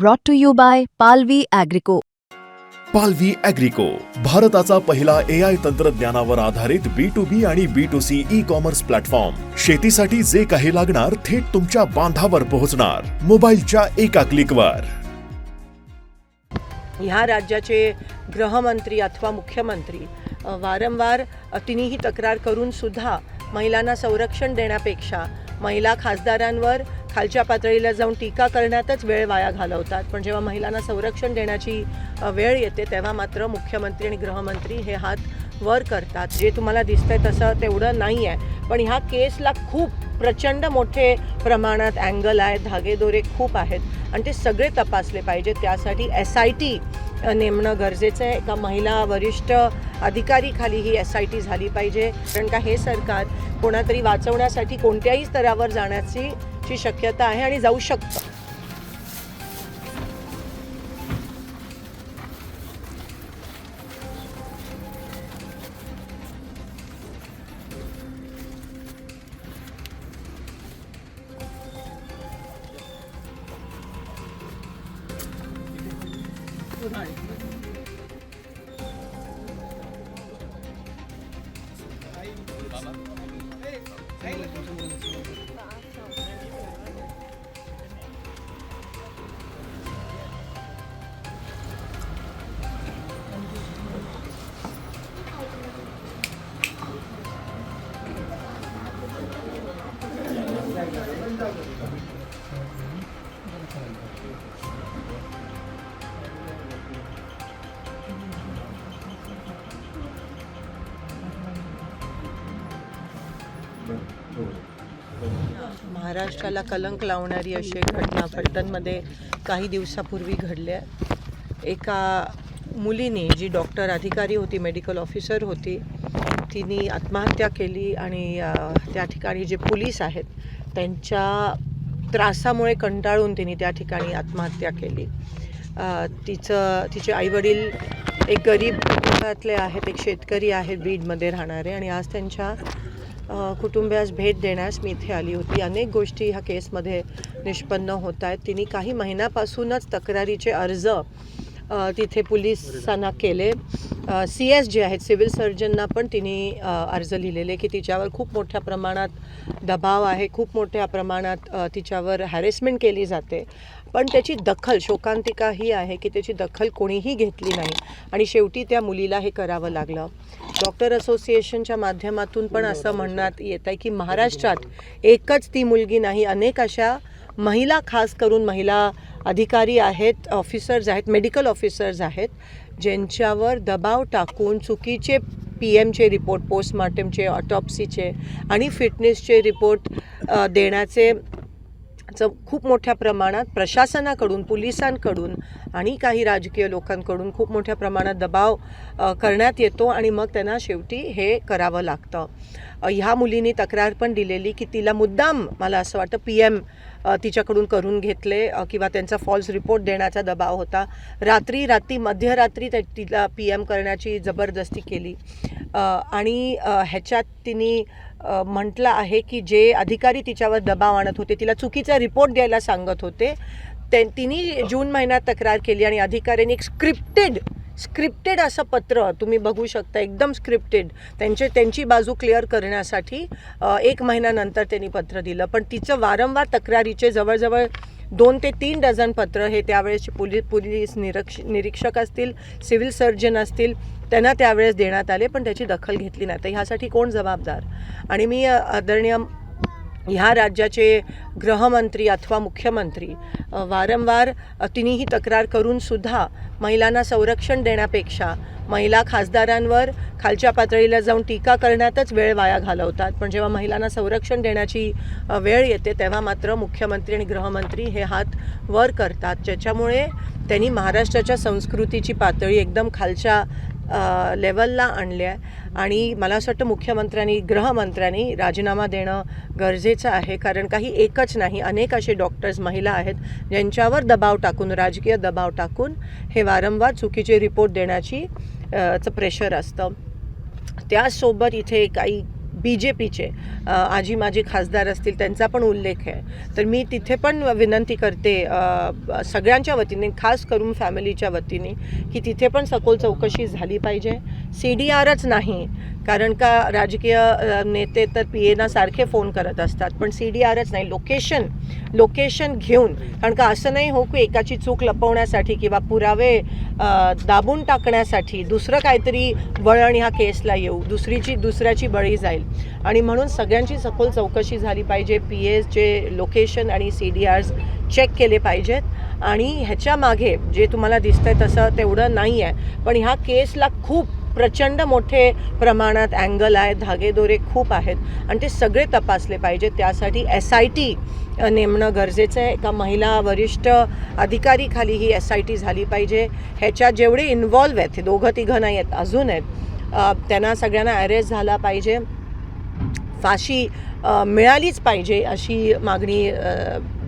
brought to you by Palvi Agrico. पालवी अॅग्रिको भारताचा पहिला ए आय तंत्रज्ञानावर आधारित बी टू बी आणि B to C e commerce platform शेतीसाठी जे काही लागणार थेट तुमच्या बांधावर पोहोचणार. मोबाईलच्या एका क्लिकवर ह्या राज्याचे गृहमंत्री अथवा मुख्यमंत्री वारंवार अ, तिन्हीही तक्रार करून सुद्धा महिलांना संरक्षण देण्यापेक्षा महिला खासदारांवर खालच्या पातळीला जाऊन टीका करण्यातच वेळ वाया घालवतात. पण जेव्हा महिलांना संरक्षण देण्याची वेळ येते तेव्हा मात्र मुख्यमंत्री आणि गृहमंत्री हे हात वर करतात. जे तुम्हाला दिसतंय तसं तेवढं नाही आहे पण ह्या केसला खूप प्रचंड मोठे प्रमाणात अँगल आहेत धागेदोरे खूप आहेत आणि ते सगळे तपासले पाहिजे त्यासाठी एस आय टी नेमणं गरजेचं आहे. एका महिला वरिष्ठ अधिकारी खाली ही एस आय टी झाली पाहिजे. कारण का हे सरकार कोणातरी वाचवण्यासाठी कोणत्याही स्तरावर जाण्याची ची शक्यता आहे आणि जाऊ शकतं. महाराष्ट्राला कलंक लावणारी अशी एक घटना फलटणमध्ये काही दिवसापूर्वी घडल्या एका मुलीने जी डॉक्टर अधिकारी होती मेडिकल ऑफिसर होती तिने आत्महत्या केली आणि त्या ठिकाणी जे पोलीस आहेत त्यांच्या त्रासामुळे कंटाळून तिने त्या ठिकाणी आत्महत्या केली. तिचं तिचे आईवडील एक गरीब कुटुंबातले आहेत एक शेतकरी आहेत बीडमध्ये राहणारे आणि आज त्यांच्या कुटुंबियास भेट देण्यास मी इथे आली होती. अनेक गोष्टी ह्या केसमध्ये निष्पन्न होत आहेत. तिने काही महिन्यापासूनच तक्रारीचे अर्ज तिथे पोलिसांना केले. सी एस जे आहेत सिव्हिल सर्जनना पण तिने अर्ज लिहिलेले की तिच्यावर खूप मोठ्या प्रमाणात दबाव आहे. खूप मोठ्या प्रमाणात तिच्यावर हॅरेसमेंट केली जाते. पण त्याची दखल शोकांतिका ही आहे की त्याची दखल कोणीही घेतली नाही. आणि शेवटी त्या मुलीला हे करावं लागलं. डॉक्टर असोसिएशनच्या माध्यमातून पण असं म्हणण्यात येत आहे की महाराष्ट्रात एकच ती मुलगी नाही. अनेक अशा महिला खास करून महिला अधिकारी आहेत ऑफिसर्स आहेत मेडिकल ऑफिसर्स आहेत ज्यांच्यावर दबाव टाकून चुकीचे पी एमचे रिपोर्ट पोस्टमार्टमचे ऑटॉप्सीचे आणि फिटनेसचे रिपोर्ट देण्याचे चं खूप मोठ्या प्रमाणात प्रशासनाकडून पोलिसांकडून आणि काही राजकीय लोकांकडून खूप मोठ्या प्रमाणात दबाव करण्यात येतो आणि मग त्यांना शेवटी हे करावं लागतं. ह्या मुलीने तक्रार पण दिलेली की तिला मुद्दाम मला असं वाटतं पी एम तिच्याकडून करून घेतले किंवा त्यांचा फॉल्स रिपोर्ट देण्याचा दबाव होता. रात्री रात्री मध्यरात्री त्या तिला पी एम करण्याची जबरदस्ती केली. आणि ह्याच्यात तिने म्हटलं आहे की जे अधिकारी तिच्यावर दबाव आणत होते तिला चुकीचा रिपोर्ट द्यायला सांगत होते. ते तिने जून महिन्यात तक्रार केली आणि अधिकाऱ्यांनी एक स्क्रिप्टेड स्क्रिप्टेड असं पत्र तुम्ही बघू शकता एकदम स्क्रिप्टेड. त्यांचे त्यांची बाजू क्लिअर करण्यासाठी एक महिन्यानंतर त्यांनी पत्र दिलं. पण तिचं वारंवार तक्रारीचे जवळजवळ दोन ते तीन डझन पत्र हे त्यावेळेसचे पोलीस पोलीस निरक्ष निरीक्षक असतील सिव्हिल सर्जन असतील त्यांना त्यावेळेस देण्यात आले पण त्याची दखल घेतली नाही. तर ह्यासाठी कोण जबाबदार? आणि मी आदरणीय ह्या राज्याचे गृहमंत्री अथवा मुख्यमंत्री वारंवार तिन्हीही तक्रार करूनसुद्धा महिलांना संरक्षण देण्यापेक्षा महिला खासदारांवर खालच्या पातळीला जाऊन टीका करण्यातच वेळ वाया घालवतात. पण जेव्हा महिलांना संरक्षण देण्याची वेळ येते तेव्हा मात्र मुख्यमंत्री आणि गृहमंत्री हे हात वर करतात. ज्याच्यामुळे त्यांनी महाराष्ट्राच्या संस्कृतीची पातळी एकदम खालच्या लेवलला आणले आहे. आणि मला असं वाटतं मुख्यमंत्र्यांनी गृहमंत्र्यांनी राजीनामा देणं गरजेचं आहे. कारण काही एकच नाही अनेक असे डॉक्टर्स महिला आहेत ज्यांच्यावर दबाव टाकून राजकीय दबाव टाकून हे वारंवार चुकीचे रिपोर्ट देण्याची चं प्रेशर असतं. त्याचसोबत इथे काही बी जे पीचे आजी माजी खासदार असतील त्यांचा पण उल्लेख आहे. तर मी तिथे पण विनंती करते सगळ्यांच्या वतीने खास करून फॅमिलीच्या वतीने की तिथे पण सखोल चौकशी झाली पाहिजे. सी डी आरच नाही कारण का राजकीय नेते तर पी एना सारखे फोन करत असतात. पण सी डी आरच नाही. लोकेशन लोकेशन घेऊन कारण का असं नाही हो की एकाची चूक लपवण्यासाठी किंवा पुरावे दाबून टाकण्यासाठी दुसरं काहीतरी वळण ह्या केसला येऊ. दुसरीची दुसऱ्याची बळी जाईल. आणि म्हणून सगळ्यांची सखोल चौकशी झाली पाहिजे. पी एचे लोकेशन आणि सी डी आर्स चेक केले पाहिजेत. आणि ह्याच्या मागे जे तुम्हाला दिसतंय तसं तेवढं नाही आहे पण ह्या केसला खूप प्रचंड मोठे प्रमाणात अँगल आहे धागेदोरे खूप आहेत आणि ते सगळे तपासले पाहिजेत त्यासाठी एस आय टी नेमणं गरजेचं आहे. एका महिला वरिष्ठ अधिकारीखाली ही एस आय टी झाली पाहिजे. ह्याच्यात जेवढे इन्व्हॉल्व आहेत हे दोघं तिघं नाही आहेत अजून आहेत त्यांना सगळ्यांना अरेस्ट झाला पाहिजे. फाशी मिळालीच पाहिजे अशी मागणी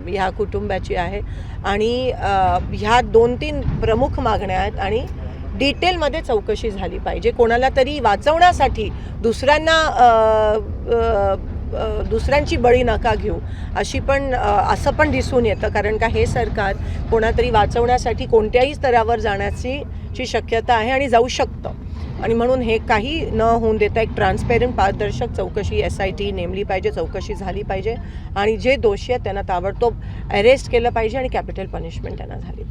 ह्या कुटुंबाची आहे. आणि ह्या दोन तीन प्रमुख मागण्या आहेत आणि डिटेलमध्ये चौकशी झाली पाहिजे. कोणाला तरी वाचवण्यासाठी दुसऱ्यांना दुसऱ्यांची बळी नका घेऊ. अशी पण असं पण दिसून येतं. कारण का हे सरकार कोणातरी वाचवण्यासाठी कोणत्याही स्तरावर जाण्याची ची शक्यता आहे आणि जाऊ शकतं. आणि म्हणून हे काही न होऊन देता एक ट्रान्सपेरंट पारदर्शक चौकशी एस आय टी नेमली पाहिजे चौकशी झाली पाहिजे. आणि जे दोषी आहेत त्यांना ताबडतोब अरेस्ट केलं पाहिजे आणि कॅपिटल पनिशमेंट त्यांना झाली